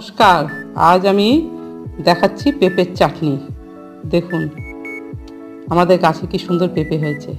নমস্কার আজ আমি দেখাচ্ছি পেঁপের চাটনি। দেখুন আমাদের গাছে কি সুন্দর পেঁপে হয়েছে।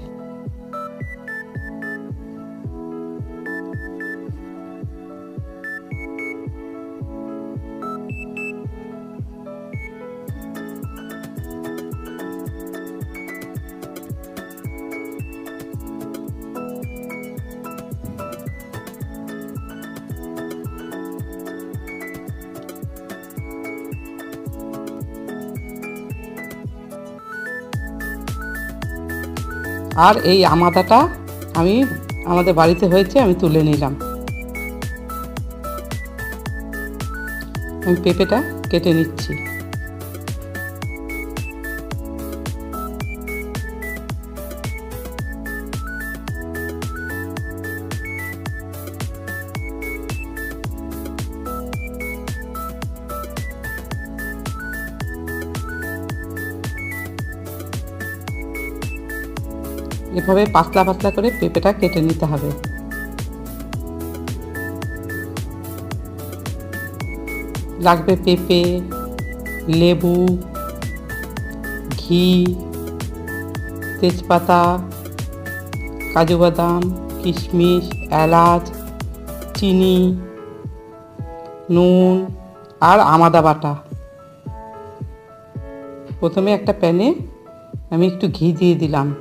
আর এই আমাদাটা আমি আমাদের বাড়িতে হয়েছে আমি তুলে নিলাম। আমি পেঁপেটা কেটে নিচ্ছি। এভাবে পাতলা পাতলা করে পেঁপেটা কেটে নিতে হবে। লাগবে পেঁপে, লেবু, ঘি, তেজপাতা, কাজু বাদাম, কিশমিশ, এলাচ, চিনি, নুন আর আমাদা বাটা। প্রথমে একটা প্যানে আমি একটু ঘি দিয়ে দিলাম।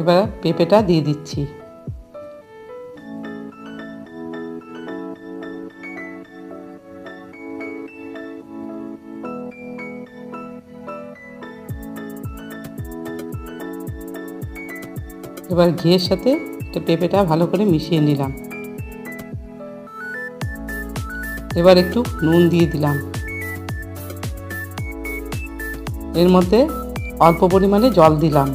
এবার পেঁপেটা দিয়ে দিচ্ছি। এবার ঘিয়ের সাথে পেঁপেটা ভালো করে মিশিয়ে নিলাম। এবার একটু নুন দিয়ে দিলাম। এর মধ্যে অল্প পরিমাণে জল দিলাম।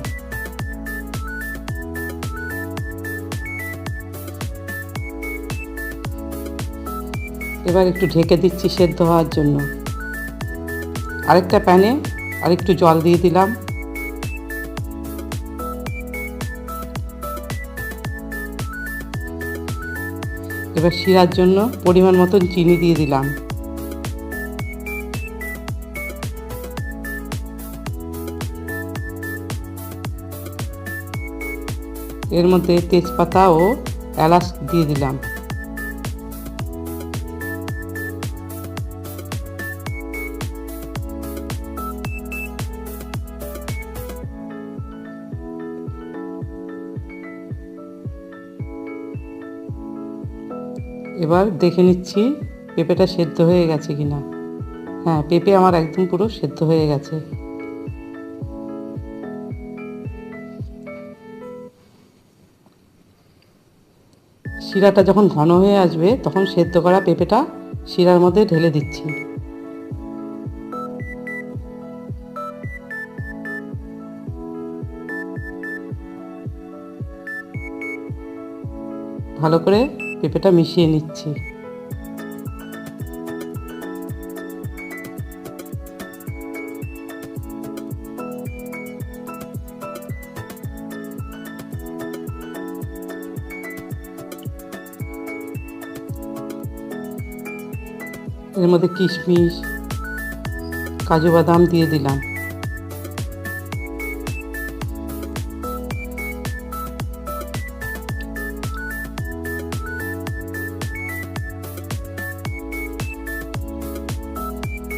এবার একটু ঢেকে দিচ্ছি সেদ্ধ হওয়ার জন্য। আরেকটা প্যানে আরেকটু জল দিয়ে দিলাম। এবার শিরার জন্য পরিমাণ মতন চিনি দিয়ে দিলাম। এর মধ্যে তেজপাতা ও এলাচ দিয়ে দিলাম। এবার দেখে নিচ্ছি পেঁপেটা সেদ্ধ হয়ে গেছে কিনা হ্যাঁ পেঁপে আমার একদম পুরো সেদ্ধ হয়ে গেছে। শিরাটা যখন ঘন হয়ে আসবে, তখন সেদ্ধ করা পেঁপেটা শিরার মধ্যে ঢেলে দিচ্ছি। ভালো করে পেঁপেটা মিশিয়ে নিচ্ছি। এর মধ্যে কিশমিশ কাজু বাদাম দিয়ে দিলাম।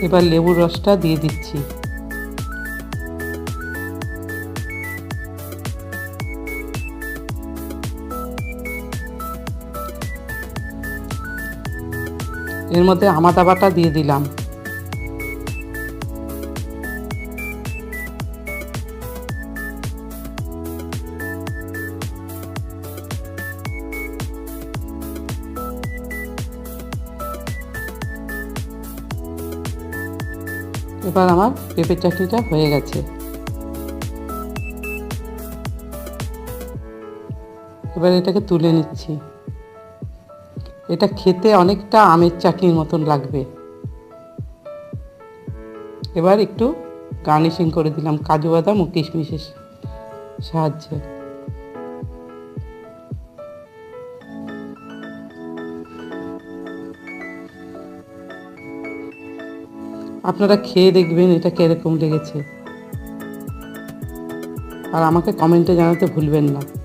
এবার লেবুর রসটা দিয়ে দিচ্ছি। এর মধ্যে আমাদা বাটা দিয়ে দিলাম। এবার আমার পেঁপের চাটনিটা হয়ে গেছে। এবার এটাকে তুলে নিচ্ছি। এটা খেতে অনেকটা আমের চাটনির মতন লাগবে। এবার একটু গার্নিশিং করে দিলাম কাজু বাদাম ও কিশমিশের সাহায্যে। আপনারা খেয়ে দেখবেন এটা কীরকম লেগেছে। আর আমাকে কমেন্টে জানাতে ভুলবেন না।